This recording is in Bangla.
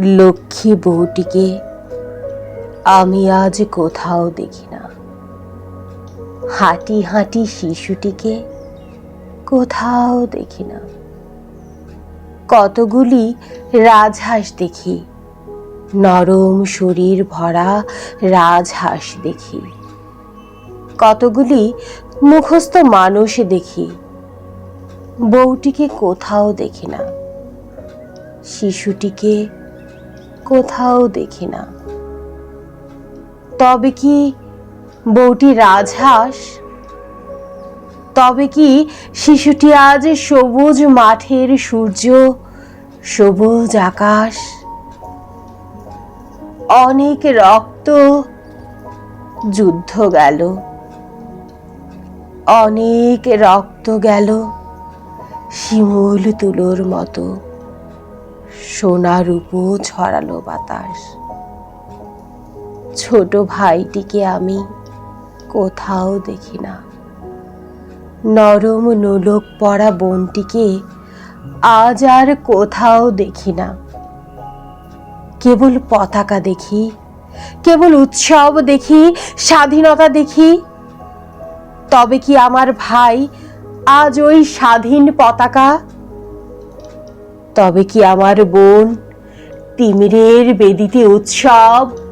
লক্ষ্মী বউটিকে আমি আজ কোথাও দেখি না। হাঁটি হাঁটি শিশুটিকে কোথাও দেখি না। কতগুলি রাজহাঁস দেখি, নরম শরীর ভরা রাজহাঁস দেখি। কতগুলি মুখস্থ মানুষ দেখি, বউটিকে কোথাও দেখি না। শিশুটিকে কোথাও দেখি না। তবে কি বউটি রাজহাঁস? তবে কি শিশুটি আজ সবুজ মাঠের সূর্য, সবুজ আকাশ? অনেক রক্ত যুদ্ধ গেল। অনেক রক্ত গেল শিমুল তুলোর মতো। সোনার উপো ছড়ালো বাতাস। ছোট ভাইটিকে আমি কোথাও দেখি না। নরম নোলক পড়া বোনটিকে আজ আর কোথাও দেখি না। কেবল পতাকা দেখি, কেবল উৎসব দেখি, স্বাধীনতা দেখি। তবে কি আমার ভাই আজ ওই স্বাধীন পতাকা তবে কি আমার বোন তিমিরের বেদিতে উৎসব?